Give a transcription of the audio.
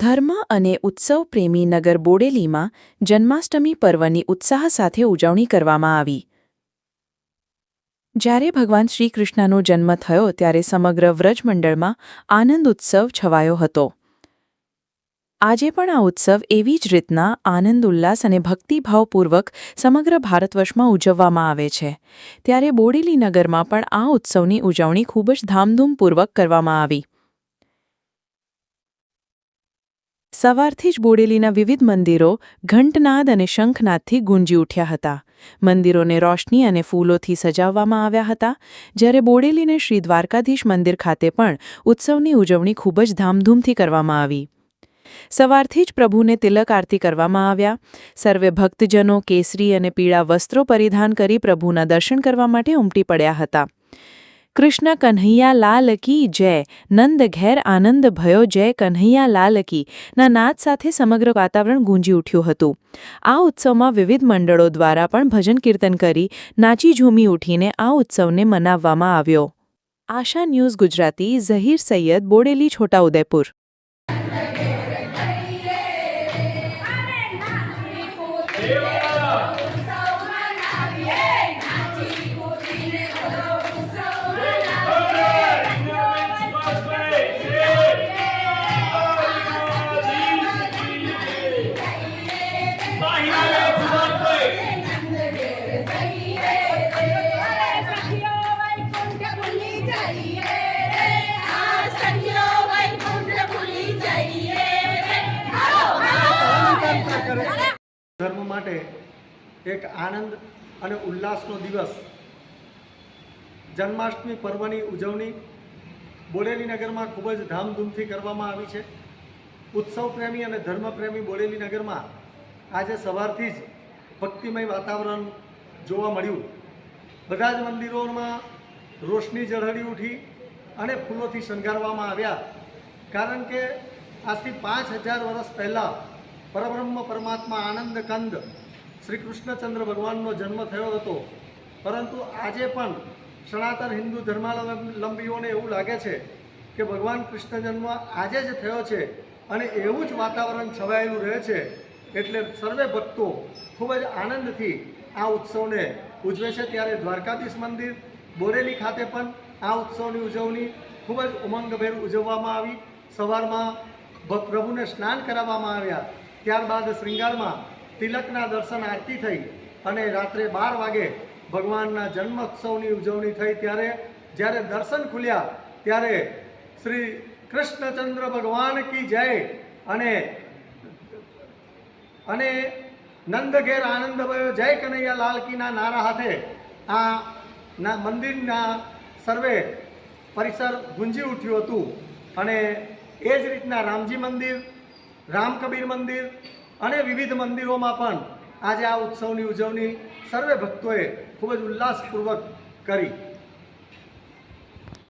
ધર્મ અને ઉત્સવ પ્રેમી નગર બોડેલીમાં જન્માષ્ટમી પર્વની ઉત્સાહ સાથે ઉજવણી કરવામાં આવી. જ્યારે ભગવાન શ્રીકૃષ્ણનો જન્મ થયો ત્યારે સમગ્ર વ્રજમંડળમાં આનંદ ઉત્સવ છવાયો હતો. આજે પણ આ ઉત્સવ એવી જ રીતના આનંદ, ઉલ્લાસ અને ભક્તિભાવપૂર્વક સમગ્ર ભારતવર્ષમાં ઉજવવામાં આવે છે. ત્યારે બોડેલી નગરમાં પણ આ ઉત્સવની ઉજવણી ખૂબ જ ધામધૂમપૂર્વક કરવામાં આવી. સવારથી જ બોડેલીના વિવિધ મંદિરો ઘંટનાદ અને શંખનાદથી ગુંજી ઉઠ્યા હતા. મંદિરોને રોશની અને ફૂલોથી સજાવવામાં આવ્યા હતા, જ્યારે બોડેલીને શ્રી દ્વારકાધીશ મંદિર ખાતે પણ ઉત્સવની ઉજવણી ખૂબ જ ધામધૂમથી કરવામાં આવી. સવારથી જ પ્રભુને તિલક આરતી કરવામાં આવ્યા. સર્વે ભક્તજનો કેસરી અને પીળા વસ્ત્રો પરિધાન કરી પ્રભુના દર્શન કરવા માટે ઉમટી પડ્યા હતા. કૃષ્ણ કન્હૈયા લાલ કી જય. નંદ ઘેર આનંદ ભયો જય કન્હૈયા લાલ કી. ના નાદ સાથે સમગ્ર વાતાવરણ ગુંજી ઉઠ્યું હતું. આ ઉત્સવમાં વિવિધ મંડળો દ્વારા પણ ભજન કીર્તન કરી નાચી ઝૂમી ઉઠીને આ ઉત્સવને મનાવવામાં આવ્યો. આશા ન્યૂઝ ગુજરાતી, ઝહીર સૈયદ, બોડેલી, છોટાઉદેપુર. સખીઓ એક આનંદ અને ઉલ્લાસનો દિવસ. જન્માષ્ટમી પર્વની ઉજવણી બોડેલી નગરમાં ખૂબ જ ધામધૂમથી કરવામાં આવી છે. ઉત્સવ પ્રેમી અને ધર્મપ્રેમી બોડેલી નગરમાં આજે સવારથી જ ભક્તિમય વાતાવરણ જોવા મળ્યું. બધા જ મંદિરોમાં રોશની ઝળહળી ઉઠી અને ફૂલોથી શણગારવામાં આવ્યા. કારણ કે આજથી પાંચ હજાર વર્ષ પહેલાં પરબ્રહ્મ પરમાત્મા આનંદ કંદ શ્રી કૃષ્ણચંદ્ર ભગવાનનો જન્મ થયો હતો. પરંતુ આજે પણ સનાતન હિન્દુ ધર્માવલંબીઓને એવું લાગે છે કે ભગવાન કૃષ્ણ જન્મ આજે જ થયો છે અને એવું જ વાતાવરણ છવાયેલું રહે છે. એટલે સર્વે ભક્તો ખૂબ જ આનંદથી આ ઉત્સવને ઉજવે છે. ત્યારે દ્વારકાધીશ મંદિર, બોરેલી ખાતે પણ આ ઉત્સવની ઉજવણી ખૂબ જ ઉમંગભેર ઉજવવામાં આવી. સવારમાં પ્રભુને સ્નાન કરાવવામાં આવ્યા. ત્યારબાદ શૃંગારમાં તિલકના દર્શન આરતી થઈ અને રાત્રે બાર વાગે ભગવાનના જન્મોત્સવની ઉજવણી થઈ ત્યારે જ્યારે દર્શન ખુલ્યા ત્યારે શ્રી કૃષ્ણચંદ્ર ભગવાન કી જય અને અને નંદ ઘેર આનંદ ભયો જય કનૈયા લાલ કીના નારા હાથે આ ના મંદિરના સર્વે પરિસર ગુંજી ઉઠ્યું હતું. અને એ જ રીતના રામજી મંદિર રામકબીર મંદિર અને વિવિધ મંદિરોમાં પણ આજે આ ઉત્સવની ઉજવણી સર્વે ભક્તોએ ખૂબ જ ઉલ્લાસપૂર્વક કરી.